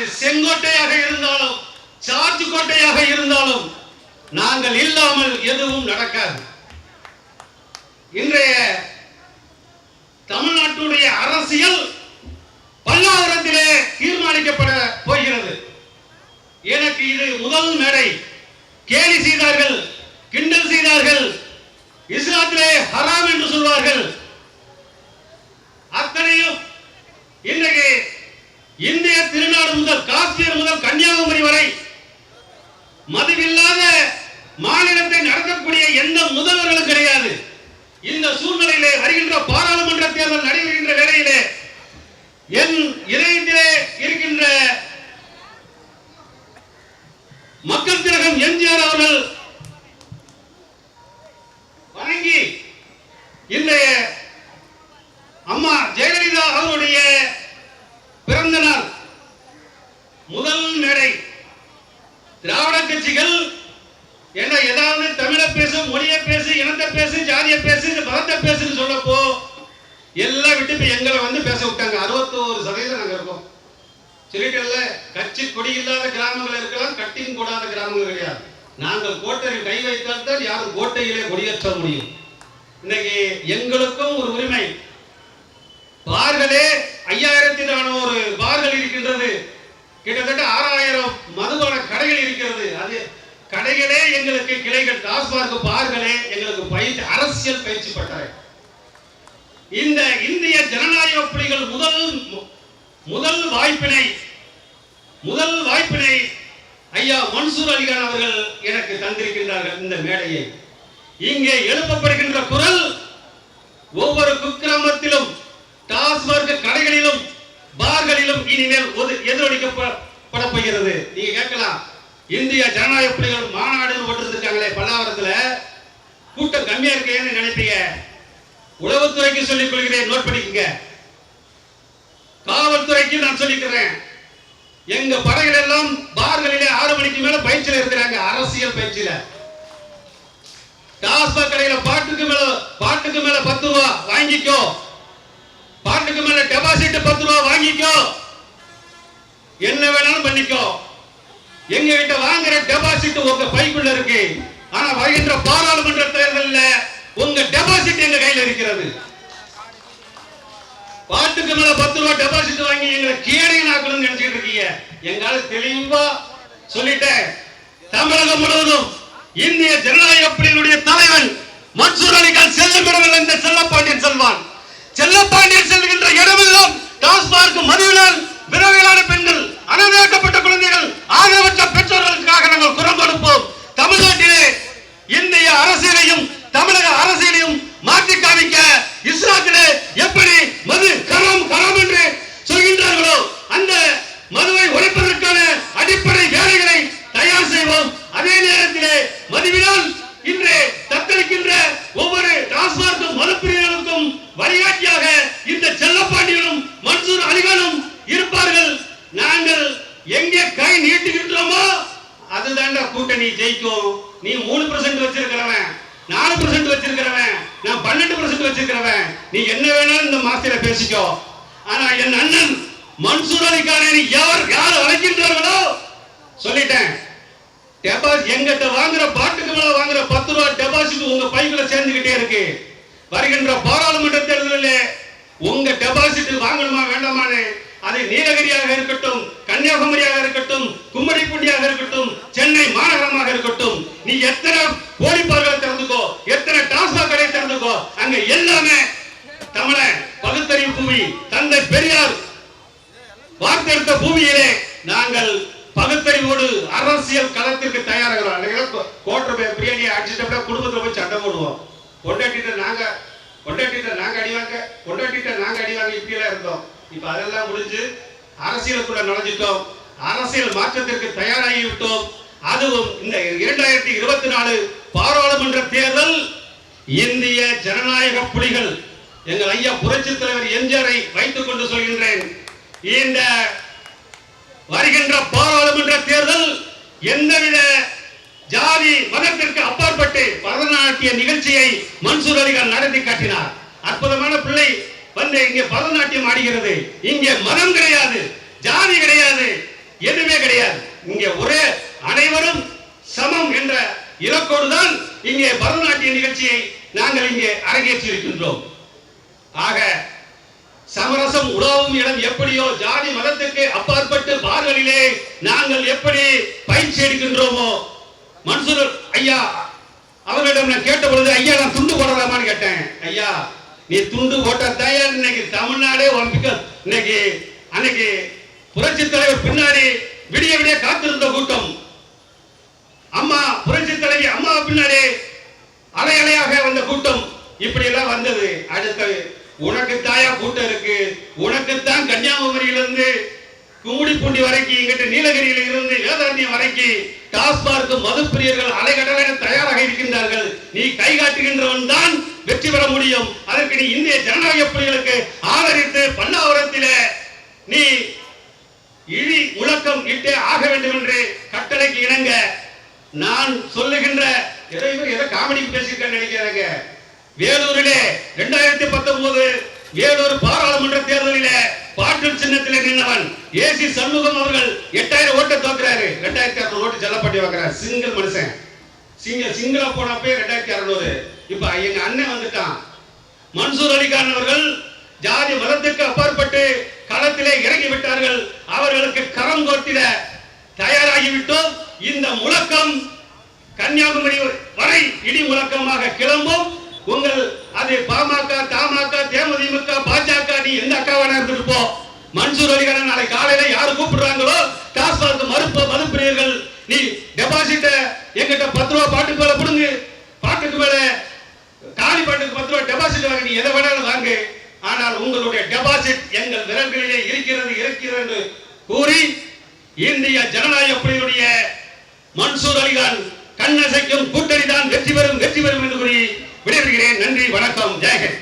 அது செங்கோட்டையாக இருந்தாலும் சார்ஜ் கோட்டையாக இருந்தாலும் நாங்கள் இல்லாமல் எதுவும் நடக்காது. இன்றைய தமிழ்நாட்டுடைய அரசியல் பல்லாவரத்திலே தீர்மானிக்கப்பட போகிறது. எனக்கு இது முதல் மேடை. இந்த சூழ்நிலையிலே வருகின்ற பாராளுமன்ற தேர்தல் நடைபெறுகின்ற வேளையிலே என் இதயத்திலே இருக்கின்ற மக்கள் திலகம் எம்ஜிஆர் அவர்கள் வணங்கி கட்சி கொடி இல்லாத கிராமங்கள் இருக்கலாம் கட்டியும் கூடாத கிராமங்கள் கிடையாது. நாங்கள் கோட்டையில் கை வைத்தால் தான் யாரும் கோட்டையிலே கொடியேற்ற முடியும். இன்னைக்கு எங்களுக்கும் ஒரு உரிமை. பார்களே ஐயாயிரத்தி நானூறு பார்கள் இருக்கின்றது. கிட்டத்தட்ட ஆறாயிரம் மதுபான கடைகள் இருக்கிறது. அது கடைகளே எங்களுக்கு கிளைகள். டாஸ்மார்க் பார்களே எங்களுக்கு பயிற்சி அரசியல் பயிற்சி பட்டறை. இந்த இந்திய ஜனநாயக புலிகள் முதல் முதல் வாய்ப்பினை முதல் வாய்ப்பினை ஐயா மன்சூர் அலிகான் அவர்கள் எனக்கு தந்திருக்கின்றார்கள் இந்த மேடையை. இங்கே எழுப்பப்படுகின்ற குரல் ஒவ்வொரு குக்கிராமத்திலும் டாஸ்மார்க் கடைகளிலும் பார்களிலும் இனிமேல் எதிரொலிக்கப்பட போகிறது நீங்க கேட்கலாம். இந்திய ஜனநாயக புலிகள் மாநாடு போட்டிருக்காங்களே பல்லாவரத்துல. கூட்டம் கம்மியா இருக்கேன்னு நினைப்பீங்க. உளவுத்துறைக்கு சொல்லிக் கொள்கிறேன் நோட் பண்ணிக்கங்க. காவல்துறைக்கு நான் சொல்லிக்கிறேன். எங்க படைகள் எல்லாம் பார்களிலே ஆறு மணிக்கு மேல பயிற்சியில இருக்கிறாங்க அரசியல் பயிற்சியில. டாஸ்மாக் கடையில பாட்டுக்கு மேல பாட்டுக்கு மேல பத்து ரூபா வாங்கிக்கோ. பாட்டுக்கு மேல டெபாசிட் பத்து ரூபா வாங்கிக்கோ. என்ன வேணாலும் பண்ணிக்கோ. எங்க கிட்ட வாங்குற டெபாசிட் உங்க பைக்குள்ள இருக்கு. ஆனா வருகின்ற பாராளுமன்ற தேர்தலில் உங்க டெபாசிட் எங்க கையில இருக்கிறது? பாட்டுக்கு மேல பத்து ரூபா டெபாசிட் வாங்கி எங்களை கேடையின் ஆக்கணும்னு எங்கால தெளிவா சொல்லிட்டேன். தமிழகம் முழுவதும் இந்திய ஜனநாயக புலிகளுடைய தலைவன் மன்சூர் அலிகான் செல்லப்படவில்லை இடமெல்லாம் செல்லப்பாண்டியன் செல்வான். செல்லப்பாண்டியன் செல்கின்ற இடமெல்லாம் டாஸ்மார்க் மதுவினால் விரவிலான பெண்கள் அனதேக்கப்பட்ட குழந்தைகள் ஆகியவற்ற பெற்றோர்களுக்காக நாங்கள் குரல் கொடுப்போம். தமிழ்நாட்டிலே இந்திய அரசியலையும் தமிழக அரசியல் என்ன வேணாலும் இந்த மாசத்துல பேசிக்கோ. ஆனா என் அண்ணன் மன்சூர் அலிகானை யார் யார் அழைக்கின்றார்களோ? சொல்லிட்டேன். டெபாசிட் எங்கிட்ட வாங்குற பாட்டுக்கு மேல வாங்குற பத்து ரூபா டெபாசிட் உங்க பைக்குள்ள சேர்ந்துகிட்டே இருக்கு. வருகின்ற பாராளுமன்ற தேர்தலில் உங்க டெபாசிட் வாங்கணுமா வேண்டாமானே அது நீலகிரியாக இருக்கட்டும் கன்னியாகுமரியாக இருக்கட்டும் கும்மடிப்பூண்டியாக இருக்கட்டும் சென்னை மாநகரமாக இருக்கட்டும் நீ எத்தனை போலிப்பார்களை திறந்துக்கோ எத்தனை டாஸ்மாக் கடை திறந்துக்கோ அங்க எல்லாமே தமிழன் பகுத்தறிவு பூமி தந்தை பெரியார் வாக்கெடுத்த பூமியிலே நாங்கள் பகுத்தறிவோடு அரசியல் களத்திற்கு தயாராகிறோம். அன்னைக்கு கோட்டை பிரியாணி அடிச்சுட்டா குடும்பத்தில் போய் சண்டை போடுவோம். கொண்டாட்டிட்ட நாங்க கொண்டாட்டிட்ட நாங்க அடிவாங்க கொண்டாட்டிட்ட நாங்க அடிவாங்க இப்படி எல்லாம் இருந்தோம். இப்ப அதெல்லாம் முடிஞ்சு அரசியலுக்குள்ள நுழைஞ்சிட்டோம். அரசியல் மாற்றத்திற்கு தயாராகி விட்டோம். அதுவும் இந்த இரண்டாயிரத்தி இருபத்தி நாலு பாராளுமன்ற தேர்தல் இந்திய ஜனநாயக புலிகள் எங்கள் ஐயா புரட்சி தலைவர் எம்ஜிஆரை வைத்துக் கொண்டு சொல்கின்றேன். இந்த வருகின்ற பாராளுமன்ற தேர்தல் எந்தவித ஜாதி மதத்திற்கு அப்பாற்பட்டு பரதநாட்டிய நிகழ்ச்சியை மன்சூர் அலிகான் நடத்தி காட்டினார். அற்புதமான பிள்ளை வந்து இங்கே பரதநாட்டியம் ஆடுகிறது. இங்கே மதம் கிடையாது ஜாதி கிடையாது எதுவுமே கிடையாது. இங்கே ஒரே அனைவரும் சமம் என்ற இலக்கோடு தான் இங்கே பரதநாட்டிய நிகழ்ச்சியை நாங்கள் இங்கே அரங்கேற்றி இருக்கின்றோம் ஆக சமரசம் உழவும் இடம் எப்படியோ ஜாதி மதத்துக்கு அப்பாற்பட்டு பார்களிலே நாங்கள் எப்படி பயிற்சி எடுக்கின்றோமோ? மன்சூர் ஐயா அவர்களிடம் நான் கேட்ட பொழுது ஐயா நான் துண்டு போடலாமான்னு கேட்டேன். ஐயா நீ துண்டு போட்டதாயா? இன்னைக்கு தமிழ்நாடே ஒலிம்பிக்க இன்னைக்கு அன்னைக்கு புரட்சி தலைவர் பின்னாடி விடிய விடிய காத்திருந்த கூட்டம். அம்மா புரட்சி தலைவி அம்மா பின்னாடி அலை அலையாக வந்த கூட்டம். இப்படி எல்லாம் வந்தது. அடுத்த உனக்கு தாயா கூட்டம் இருக்கு. உனக்குத்தான் கன்னியாகுமரியிலிருந்து கும்மிடிப்பூண்டி வரைக்கும் இங்கிட்ட நீலகிரியில இருந்து வேதாரண்யம் வரைக்கும் டாஸ்மார்க்கு மதுப்பிரியர்கள் அலைகடலாக தயாராக இருக்கின்றார்கள். நீ கை காட்டுகின்றவன் தான் வெற்றி பெற முடியும். அதற்கு நீ இந்திய ஜனநாயக புலிகளுக்கு ஆதரித்து பல்லாவரத்திலே நீ இழி முழக்கம் இட்டே ஆக வேண்டும் என்று கட்டளைக்கு இணங்க நான் சொல்லுகின்ற ஏதோ இவர் ஏதோ காமெடிக்கு பேசியிருக்கேன்னு நினைக்கிறாங்க. வேலூரிலே ரெண்டாயிரத்தி பத்தொன்பது வேலூர் பாராளுமன்ற தேர்தலிலே பாட்டில் சின்னத்திலே நின்றவன் ஏசி சண்முகம் அவர்கள் எட்டாயிரம் ஓட்டை தோக்குறாரு ரெண்டாயிரத்தி அறுநூறு ஓட்டு செல்லப்பட்டி வைக்கிறார் சிங்கிள் மனுஷன். சிங்க சிங்கிளா போனப்பே ரெண்டாயிரத்தி அறுநூறு. இப்ப எங்க அண்ணன் வந்துட்டான். மன்சூர் அலிகான் அவர்கள் ஜாதி மதத்துக்கு அப்பாற்பட்டு களத்திலே இறங்கி விட்டார்கள் மன்சூர் அலிகாரன் நாளை காலையில யாரு கூப்பிடுறாங்களோ டாஸ்மாக் மறுப்ப மறுப்பிரியர்கள் நீ டெபாசிட்ட எங்கிட்ட பத்து ரூபா பாட்டுக்கு மேல கொடுங்க. பாட்டுக்கு மேல காலி பாட்டுக்கு பத்து ரூபா டெபாசிட் வாங்க நீ எதை வேணாலும் வாங்கு. ஆனால் உங்களுடைய டெபாசிட் எங்கள் விரல்களிலே இருக்கிறது இருக்கிறது என்று கூறி இந்திய ஜனநாயக புலியுடைய மன்சூர் அலிகான் கண்ணசைக்கும் கூட்டணி தான் வெற்றி பெறும் வெற்றி பெறும் என்று கூறி விடைபெறுகிறேன். நன்றி வணக்கம் ஜெயஹிந்த்.